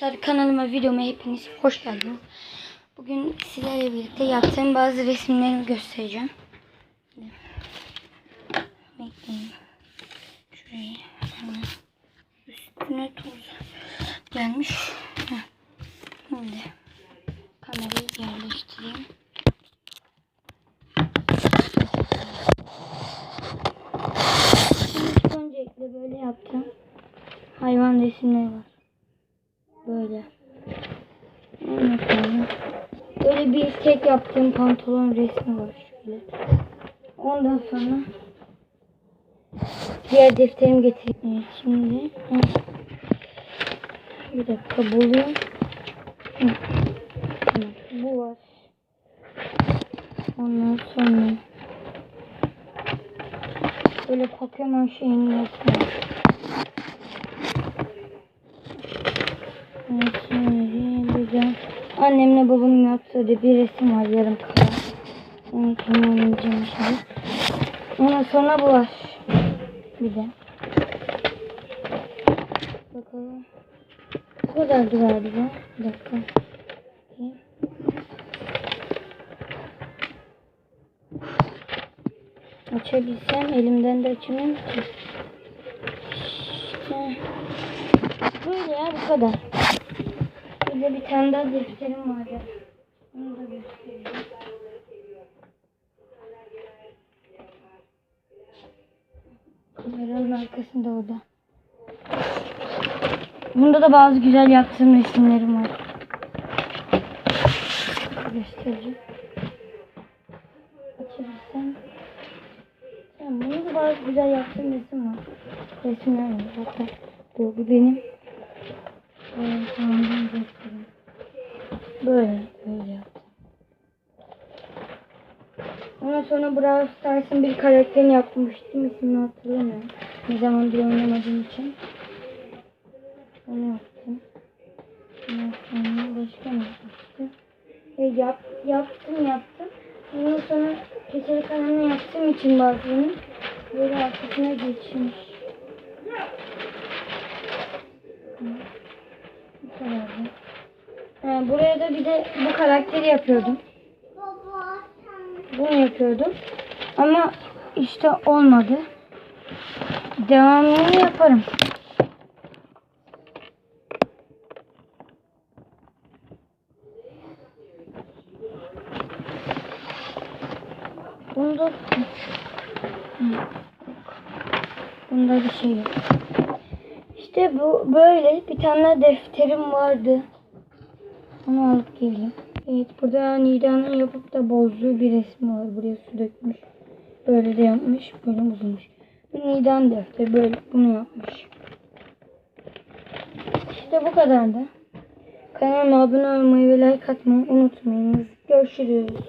Arkadaşlar kanalıma videoma hepiniz hoş geldiniz. Bugün sizlerle birlikte yaptığım bazı resimlerimi göstereceğim. Bekleyin. Şurayı hemen üstüne tuz gelmiş. Şimdi kamerayı yerleştireyim. Öncelikle böyle yaptım. Hayvan resimleri var. Böyle. Böyle bir tek yaptığım pantolon resmi var şöyle. Ondan sonra diğer defterimi getireyim. Şimdi bir dakika. Tamam, Bu var. Ondan sonra böyle Pokemon şeyini resmi var. Evet, şimdi burada annemle babamın yaptığı bir resim var yarım kalan. Onu tamamlayacağım şimdi. Ondan sonra bu var. Bir de. Bakalım. Bu kadardı galiba. Bir dakika. Açabilsem elimden de açamıyorum ki. İşte. Böyle ya bu kadar. De bir tane daha defterim vardı. Onu da göstereyim. Kameranın arkasında o da. Bunda da bazı güzel yaptığım resimlerim var. Göstereceğim. Açabilirsem. Tamam, bunda da bazı güzel yaptığım resim var. Resimler var. Hatta bu benim. Böyle tamam, göstereyim. Böyle, böyle yaptım. Ondan sonra Brawl Stars'ın bir karakterini yapmıştım. İsmini hatırlamıyorum. Ne zamandır oynamadığım için. Onu yaptım. Ondan sonra başka ne yapmıştım? E, yap, yaptım yaptım. Ondan sonra keçeli kalemle yaptığım için bazılarını böyle arkasına geçmiş. Bu kadardı. Ha, buraya da bir de bu karakteri yapıyordum. Bunu yapıyordum. Ama işte olmadı. Devamını yaparım. Bunda. Bunda bir şey yok. İşte bu böyle bir tane defterim vardı. Onu alıp geleyim. Evet burada Nida'nın yapıp da bozduğu bir resmi var. Buraya su dökmüş. Böyle de yapmış. Böyle bozulmuş. Bu Nida'nın defteri böyle bunu yapmış. İşte bu kadar da. Kanalıma abone olmayı ve like atmayı unutmayınız. Görüşürüz.